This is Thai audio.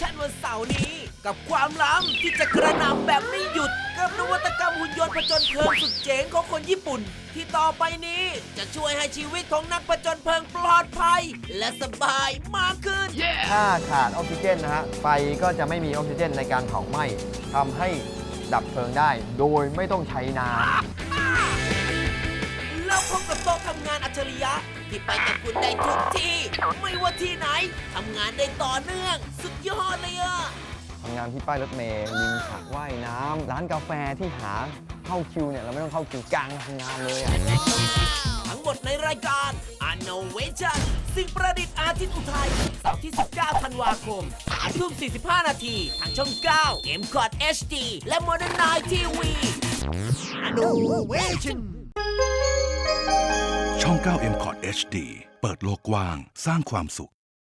ชั่นวันเสาร์นี้ กับความล้ำที่จะกระหน่ำแบบไม่หยุด กับนวัตกรรมหุ่นยนต์ผจญเพลิงสุดเจ๋งของคนญี่ปุ่น ที่ต่อไปนี้จะช่วยให้ชีวิตของนักผจญเพลิงปลอดภัย และสบายมากขึ้น ถ้าขาดออกซิเจนนะฮะไฟก็จะไม่มีออกซิเจนในการเผาไหม้ทำให้ดับเพลิงได้ โดยไม่ต้องใช้น้ำแล้วพบกับโต๊ะทำงานอัจฉริยะ ที่ไปกับคุณได้ทุกที่ ไม่ว่าที่ไหนทำงานได้ต่อเนื่อง สุดยอดเลยอะ ทำงานที่ป้ายรถเมล์ริมสระว่ายน้ำร้านกาแฟที่หาเข้าคิวเนี่ยเราไม่ต้องเข้าคิวกลางทำงานเลยอะทั้งหมดในรายการ Innovation สิ่งประดิษฐ์อาทิตย์อุทัยเสาร์ที่ 19 ธันวาคม3ทุ่ม45 นาที ทางช่อง 9 m c o t HD และ Modern Night TV Innovation ช่อง 9 m c o t HD เปิดโลกกว้าง สร้างความสุข